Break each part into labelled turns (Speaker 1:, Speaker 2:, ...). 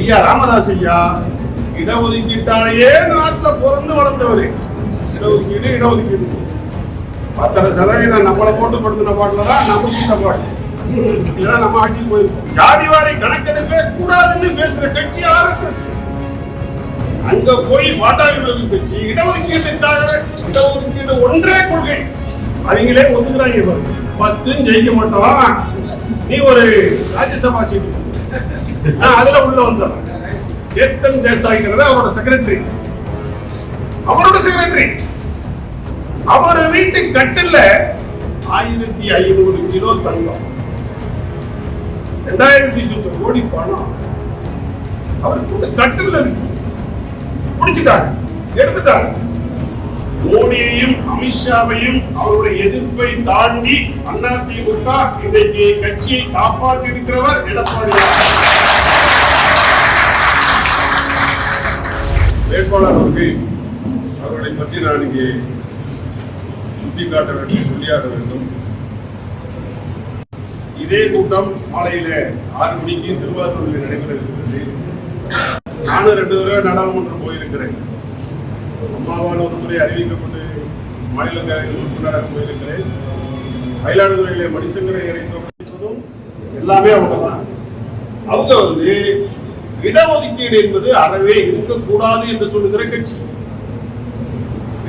Speaker 1: ஐயா ராமதாஸ் ஐயா இடஒதுக்கீட்டாலேயே நாட்டில் பிறந்து வளர்ந்தவர். இடஒதுக்கீடு இடஒதுக்கீடு. பத்தரை சதவீதம் நம்மளை போட்டு படுத்தின பாட்டில் தான் நமக்கு இந்த பாட்டு. இல்லைன்னா நம்ம ஆட்சிக்கு போயிருக்கோம் ஜாதிவாரி கணக்கெடுப்பே கூடாதுன்னு பேசுற கட்சி ஆர்எஸ்எஸ். அங்க போய் வாட்டாளி கட்சி இடஒதுக்கீட்டுக்காக இடஒதுக்கீடு ஒன்றே கொள்கை. அவங்களே ஒத்துக்கிறாங்க பாரு பத்தும் ஜெயிக்க மாட்டோம். நீ ஒரு ராஜ்யசபா சீட்டு. நான் அதுல உள்ள வந்தேன் கேத்தன் தேசாய்ங்கிறது அவரோட செக்ரட்டரி அவரோட செக்ரட்டரி அவர் வீட்டு கட்டில்ல ஆயிரத்தி ஐநூறு கிலோ தங்கம். ரெண்டாயிரத்தி சுற்று கோடி பணம். அவருக்கு கட்டில் இருக்கு. முடிச்சுட்டாங்க எடுத்துட்டாங்க மோடியையும் அமித்ஷாவையும் அவருடைய எதிர்ப்பை தாண்டி அதிமுக இன்றைக்கு கட்சியை காப்பாற்றி இருக்கிறவர் வேட்பாளர் அவர்கள் அவர்களை பற்றி நான் இங்கே சுட்டிக்காட்ட வேண்டும் சொல்லியாக வேண்டும். இதே கூட்டம் மாலையில ஆறு மணிக்கு திருவாரூரில் நடைபெற இருக்கிறது நானும் ரெண்டு தடவை நாடாளுமன்றம் போயிருக்கிறேன். அம்மாவால் ஒரு முறை அறிவிக்கப்பட்டு மாநிலங்களவை உறுப்பினராக போயிருக்கிறேன் மயிலாடுதுறையிலே மணிசங்கரை இறைந்ததும் எல்லாமே அவங்க தான் அவங்க வந்து இடஒதுக்கீடு என்பது அறவே இருக்கக்கூடாது என்று சொல்லுகிற கட்சி.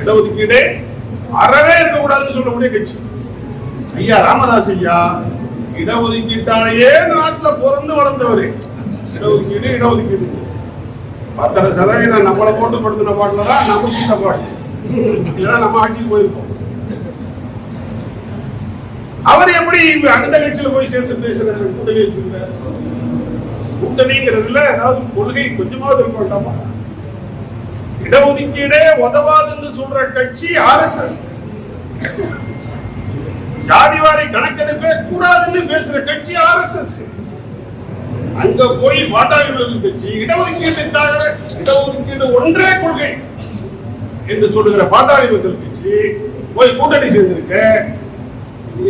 Speaker 1: இடஒதுக்கீடு அறவே இருக்கக்கூடாதுன்னு சொல்லக்கூடிய கட்சி. ஐயா ராமதாஸ் ஐயா இடஒதுக்கீட்டாலேயே நாட்டில் பிறந்து வளர்ந்தவர். இடஒதுக்கீடு இடஒதுக்கீடு. பத்தரை சதவீதம் நம்மளை போட்டு படுத்தின பாட்டுல தான் நமக்கு இந்த பாட்டு. இல்லைன்னா நம்ம ஆட்சிக்கு போயிருப்போம். அவர் எப்படி அந்த கட்சியில போய் சேர்ந்து பேசுறாரு? கூட்டணி வச்சிருந்தாரு கூட்டணிங்கிறதுல ஏதாவது கொள்கை கொஞ்சமாவது இருக்க வேண்டாமா இடஒதுக்கீடே உதவாதுன்னு சொல்ற கட்சி ஆர்எஸ்எஸ் ஜாதிவாரி கணக்கெடுப்பே கூடாதுன்னு பேசுற கட்சி ஆர்எஸ்எஸ் அங்க போய் வாட்டாளி கட்சி இடஒதுக்கீட்டுக்காக இடஒதுக்கீடு ஒன்றே கொள்கை என்று சொல்லுகிற பாட்டாளி மக்கள் கட்சி போய் கூட்டணி சேர்ந்திருக்க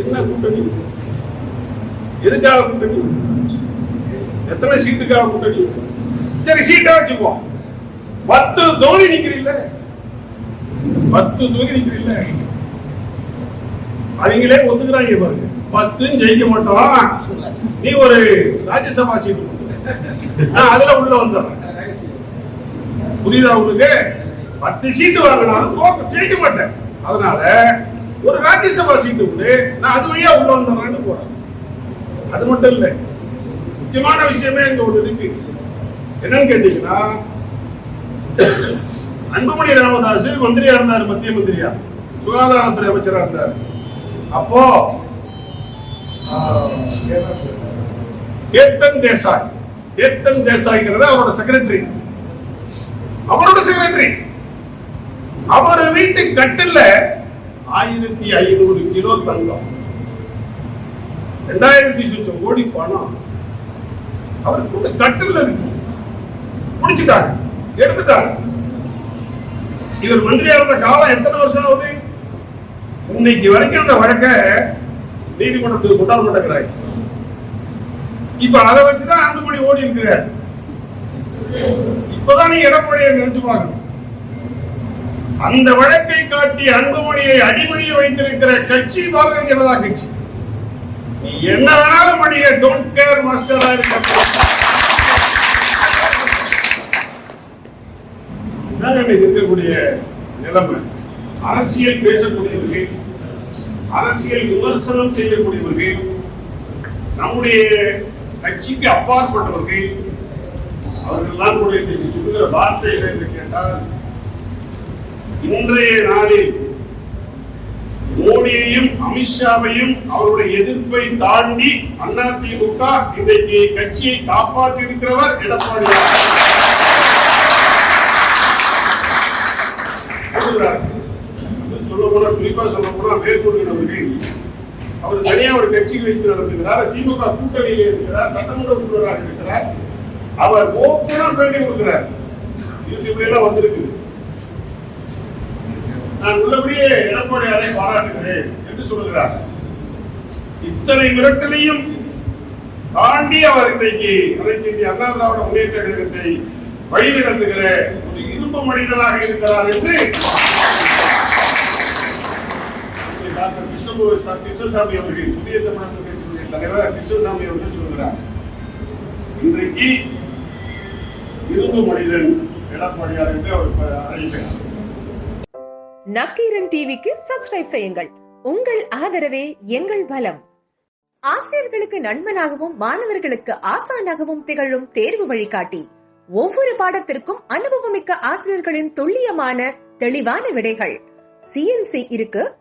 Speaker 1: என்ன கூட்டணி? எதுக்காக கூட்டணி? எத்தனை சீட்டுக்காக கூட்டணி? சரி சீட்டா வச்சுக்குவோம். பத்து தொகுதி நிக்கிறீல்ல? பத்து தொகுதி நிக்கிறீல்ல? அவங்களே ஒத்துக்கிறாங்க பாருங்க. பத்தும் ஜெயிக்க மாட்டோம். நீ ஒரு ராஜ்யசபா சீட்டு நான் அதுல உள்ள வந்துடுறேன். புரியுதா உங்களுக்கு? பத்து சீட்டு வாங்கினாலும் தோக்க ஜெயிக்க மாட்டேன். அதனால ஒரு ராஜ்யசபா சீட்டு உண்டு. நான் அது வழியா உள்ள வந்துடுறேன்னு போறேன். அது மட்டும் இல்லை. முக்கியமான விஷயமே இங்க ஒரு இருக்கு. என்னன்னு கேட்டீங்கன்னா அன்புமணி ராமதாஸ் மந்திரியா இருந்தார் மத்திய மந்திரியா. சுகாதாரத்துறை அமைச்சரா இருந்தார். அப்போ ஆஹ், கேத்தன் தேசாய். கேத்தன் தேசாய்ங்கிறது அவரோட செக்ரட்டரி அவரோட செக்ரட்டரி அவர் வீட்டு கட்டில்ல ஆயிரத்தி ஐநூறு கிலோ தங்கம். ரெண்டாயிரத்தி சுற்றம் கோடி பணம் அவர் கூட கட்டில் இருக்கு. முடிச்சுட்டாங்க எடுத்துட்டாங்க இவர் மந்திரியா இருந்த காலம் எத்தனை வருஷம் ஆகுது? இன்னைக்கு வரைக்கும் அந்த வழக்க நீதிமன்றத்துக்கு கொண்டாட மாட்டேங்கிறாங்க இப்ப அதை வச்சுதான் அன்புமணி ஓடி இருக்கிறார். இப்பதான் நீ எடப்பாடியை நினைச்சு பார்க்கணும். அந்த வழக்கை காட்டி அன்புமணியை அடிமணியை வைத்திருக்கிற கட்சி பாரதிய ஜனதா கட்சி. நீ என்ன வேணாலும் பண்ணிய டோன்ட் கேர் மாஸ்டரா இருக்க இன்னைக்கு இருக்கக்கூடிய நிலைமை. அரசியல் பேசக்கூடியவர்கள் அரசியல் விமர்சனம் செய்யக்கூடியவர்கள் நம்முடைய கட்சிக்கு அப்பாற்பட்டவர்கள் அவர்கள்லாம் கூட இன்றைக்கு சொல்லுகிற வார்த்தைகள் என்று கேட்டால் இன்றைய நாளில் மோடியையும் அமித்ஷாவையும் அவருடைய எதிர்ப்பை தாண்டி அதிமுக இன்றைக்கு கட்சியை காப்பாற்றி இருக்கிறவர் எடப்பாடி சொல்ல போனா குறிப்பா சொல்ல போனா மேற்கொள்கிற அவர் தனியா ஒரு கட்சி வைத்து நடத்துகிறார் திமுக கூட்டணியில் இருக்கிறார் சட்டமன்ற உறுப்பினராக இருக்கிறார். அவர் ஓப்பனா பேட்டி கொடுக்கிறார். யூடியூப்ல எல்லாம் வந்திருக்கு. நான் உள்ளபடியே எடப்பாடியாரை பாராட்டுகிறேன் என்று சொல்லுகிறார். இத்தனை மிரட்டலையும் தாண்டி அவர் இன்றைக்கு அனைத்து இந்திய அண்ணா திராவிட முன்னேற்ற கழகத்தை வழிநடத்துகிற ஒரு இரும்பு மனிதனாக இருக்கிறார் என்று டாக்டர் கிருஷ்ணமூர்த்தி சா- கிருஷ்ணசாமி அவர்கள் புதிய தமிழக கட்சியினுடைய தலைவர் கிருஷ்ணசாமி அவர்கள் சொல்கிறார் இன்றைக்கு இரும்பு மனிதன் எடப்பாடியார் என்று அவர் ப- அழைக்கிறார்
Speaker 2: நக்கீரன் டிவிக்கு சப்ஸ்கிரைப் செய்யுங்கள். உங்கள் ஆதரவே எங்கள் பலம். ஆசிரியர்களுக்கு நண்பனாகவும் மாணவர்களுக்கு ஆசானாகவும் திகழும் தேர்வு வழிகாட்டி. ஒவ்வொரு பாடத்திற்கும் அனுபவமிக்க ஆசிரியர்களின் துல்லியமான தெளிவான விடைகள். சிஎன்சி இருக்கு